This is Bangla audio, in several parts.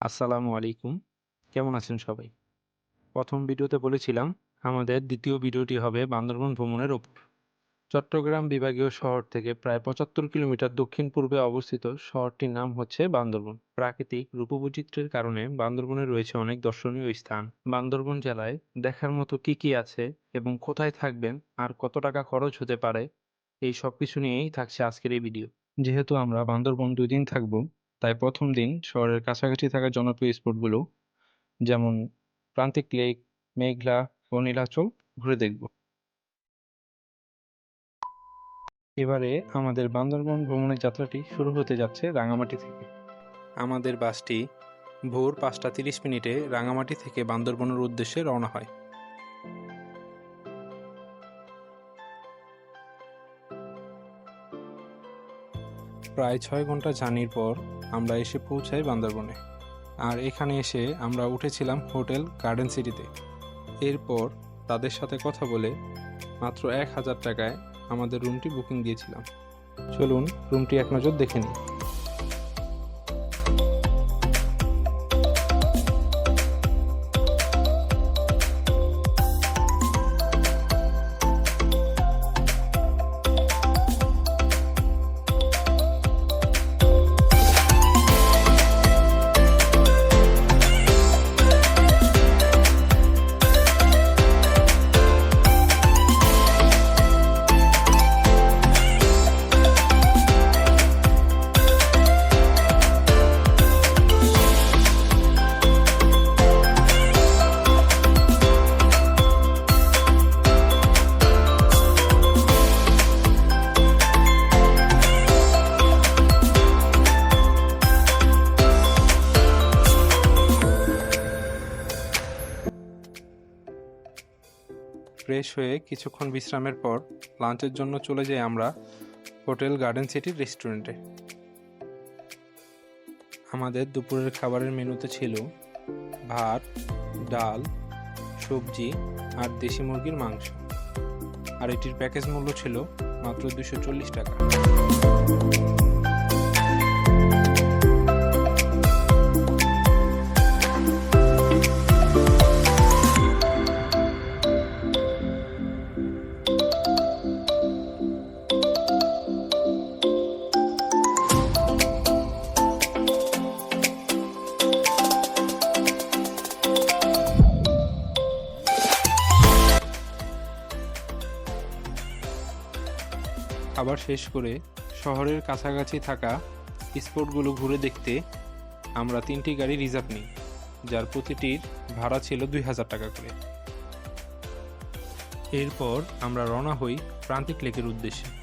আসসালামু আলাইকুম। কেমন আছেন সবাই? প্রথম ভিডিওতে বলেছিলাম, আমাদের দ্বিতীয় ভিডিওটি হবে বান্দরবন ভ্রমণের ওপর। চট্টগ্রাম বিভাগীয় শহর থেকে প্রায় ৭৫ কিলোমিটার দক্ষিণ-পূর্বে অবস্থিত শহরটির নাম হচ্ছে বান্দরবন। প্রাকৃতিক রূপবৈচিত্র্যের কারণে বান্দরবনে রয়েছে অনেক দর্শনীয় স্থান। বান্দরবন জেলায় দেখার মতো কি কি আছে এবং কোথায় থাকবেন আর কত টাকা খরচ হতে পারে, এই সব কিছু নিয়েই থাকছে আজকের এই ভিডিও। যেহেতু আমরা বান্দরবন দুই দিন থাকব তাই প্রথম দিন শহরের কাছাকাছি থাকা জনপ্রিয় স্পটগুলো যেমন প্রান্তিক লেক, মেঘলা ও নীলাচল ঘুরে দেখব। এবারে আমাদের বান্দরবন ভ্রমণের যাত্রাটি শুরু হতে যাচ্ছে রাঙামাটি থেকে। আমাদের বাসটি ভোর পাঁচটা তিরিশ মিনিটে রাঙামাটি থেকে বান্দরবনের উদ্দেশ্যে রওনা হয়। প্রায় ছয় ঘণ্টা জার্নির পর আমরা এসে পৌঁছাই বান্দরবনে। আর এখানে এসে আমরা উঠেছিলাম হোটেল গার্ডেন সিটিতে। এরপর তাদের সাথে কথা বলে মাত্র এক হাজার টাকায় আমাদের রুমটি বুকিং দিয়েছিলাম। চলুন রুমটি এক নজর দেখে নিই। ফ্রেশ হয়ে কিছুক্ষণ বিশ্রামের পর লাঞ্চের জন্য চলে যাই আমরা হোটেল গার্ডেন সিটির রেস্টুরেন্টে। আমাদের দুপুরের খাবারের মেনুতে ছিল ভাত, ডাল, সবজি আর দেশি মুরগির মাংস। আর এটির প্যাকেজ মূল্য ছিল মাত্র দুশো টাকা। খাবার শেষ করে শহরের কাছাকাছি থাকা স্পটগুলো ঘুরে দেখতে আমরা তিনটি গাড়ি রিজার্ভ নিই, যার প্রতিটির ভাড়া ছিল দুই হাজার টাকা করে। এরপর আমরা রওনা হই প্রান্তিক লেকের উদ্দেশ্যে।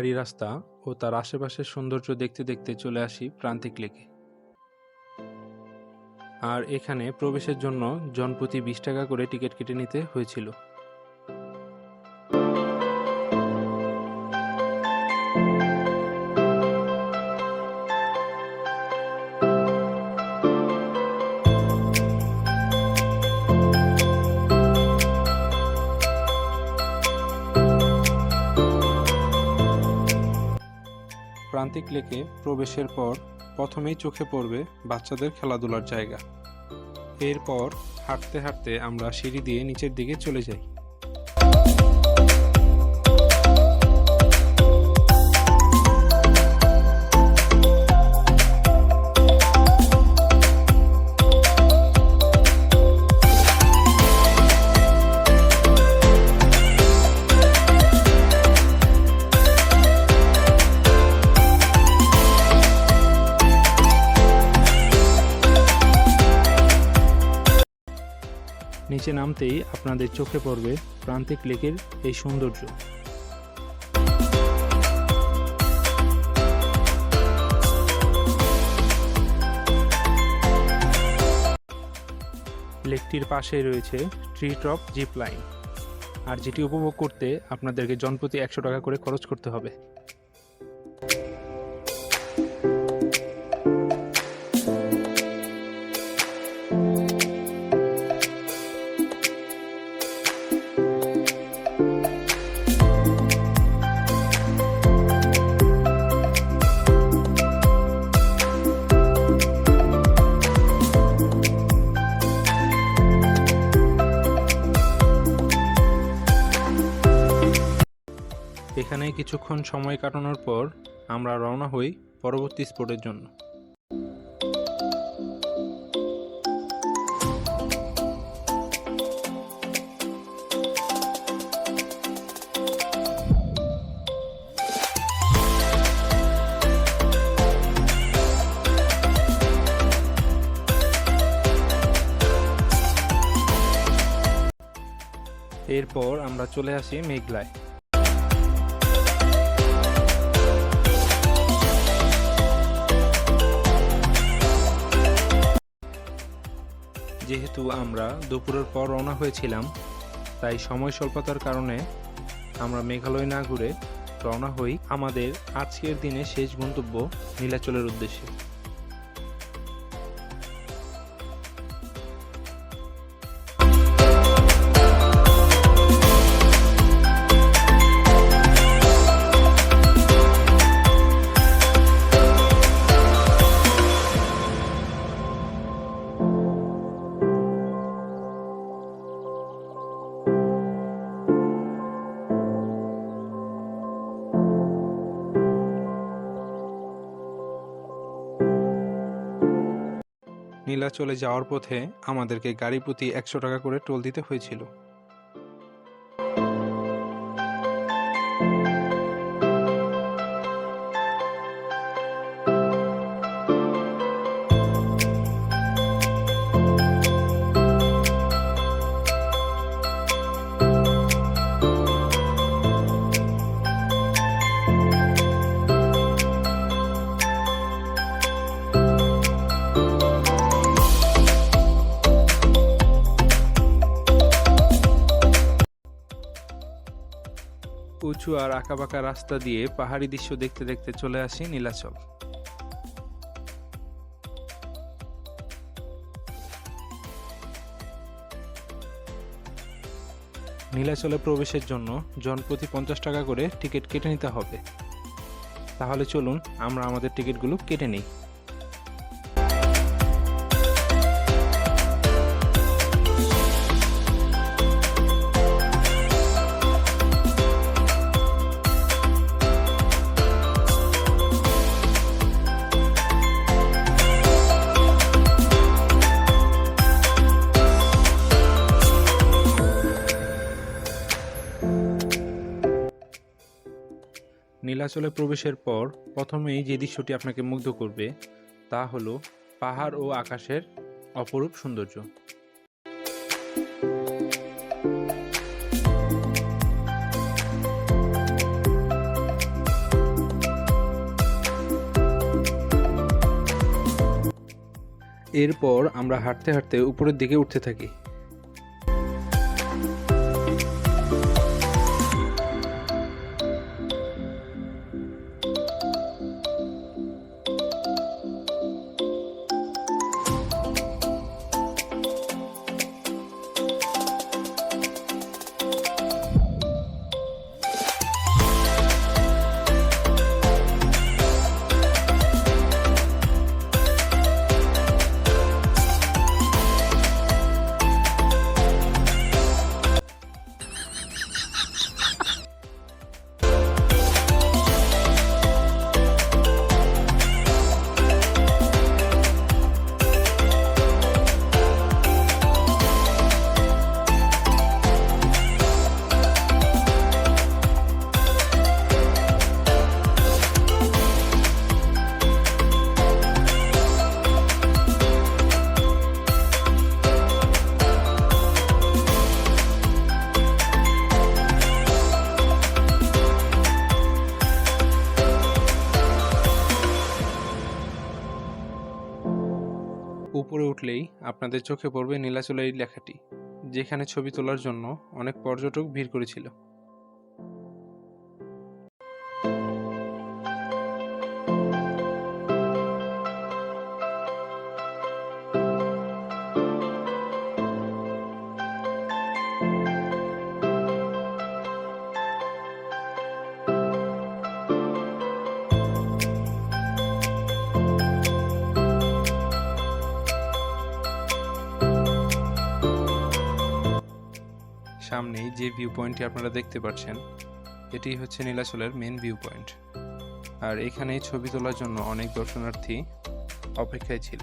পাহাড়ি রাস্তা ও তার আশেপাশের সৌন্দর্য দেখতে দেখতে চলে আসি প্রান্তিক লেকে। আর এখানে প্রবেশের জন্য জনপ্রতি বিশ টাকা করে টিকিট কেটে নিতে হয়েছিল। প্রান্তিক লেকে প্রবেশের পর প্রথমেই চোখে পড়বে বাচ্চাদের খেলাধুলার জায়গা। এরপর হাঁটতে হাঁটতে আমরা সিঁড়ি দিয়ে নিচের দিকে চলে যাই। নিচে নামতেই আপনাদের চোখে পড়বে প্রান্তিক লেকের এই সৌন্দর্য। লেকটির পাশেই রয়েছে ট্রি টপ জিপ লাইন আর যেটি উপভোগ করতে আপনাদেরকে জনপ্রতি একশো টাকা করে খরচ করতে হবে। কিছুক্ষণ সময় কাটানোর পর আমরা রওনা হই পরবর্তী স্পটের জন্য। এরপর আমরা চলে আসি মেঘলায়। যেহেতু আমরা দুপুরের পর রওনা হয়েছিলাম, তাই সময় স্বল্পতার কারণে আমরা মেঘালয় না ঘুরে রওনা হই আমাদের আজকের দিনে শেষ গন্তব্য নীলাচলের উদ্দেশ্যে। নীলাচলে যাওয়ার পথে আমাদেরকে গাড়ি প্রতি একশো টাকা করে টোল দিতে হয়েছিল। উঁচু আর আঁকাবাঁকা রাস্তা দিয়ে পাহাড়ি দৃশ্য দেখতে দেখতে চলে আসি নীলাচল। নীলাচলে প্রবেশের জন্য জনপ্রতি পঞ্চাশ টাকা করে টিকিট কেটে নিতে হবে। তাহলে চলুন, আমরা আমাদের টিকিটগুলো কেটে নিই। নীলাচলে প্রবেশের পর প্রথমেই যে দৃশ্যটি আপনাকে মুগ্ধ করবে, তা হলো পাহাড় ও আকাশের অপরূপ সৌন্দর্য। এরপর আমরা হাঁটতে হাঁটতে উপরের দিকে উঠতে থাকি। উঠলেই আপনাদের চোখে পড়বে নীলাচলের এই লেখাটি, যেখানে ছবি তোলার জন্য অনেক পর্যটক ভিড় করেছিল। সামনেই যে ভিউ পয়েন্টটি আপনারা দেখতে পাচ্ছেন, এটি হচ্ছে নীলাচলের মেন ভিউ পয়েন্ট আর এখানেই ছবি তোলার জন্য অনেক দর্শনার্থী অপেক্ষায় ছিল।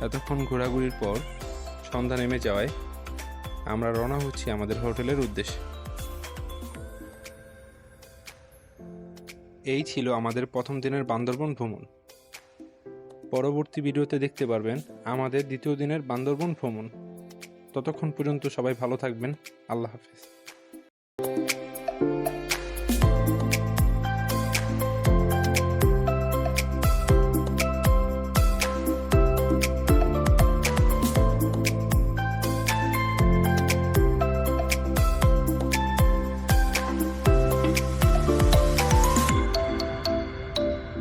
এতক্ষণ ঘোরাঘুরির পর সন্ধ্যা নেমে যাওয়ায় আমরা রওনা হচ্ছি আমাদের হোটেলের উদ্দেশ্যে। এই ছিল আমাদের প্রথম দিনের বান্দরবন ভ্রমণ। পরবর্তী ভিডিওতে দেখতে পারবেন আমাদের দ্বিতীয় দিনের বান্দরবন ভ্রমণ। ততক্ষণ পর্যন্ত সবাই ভালো থাকবেন। আল্লাহ হাফেজ।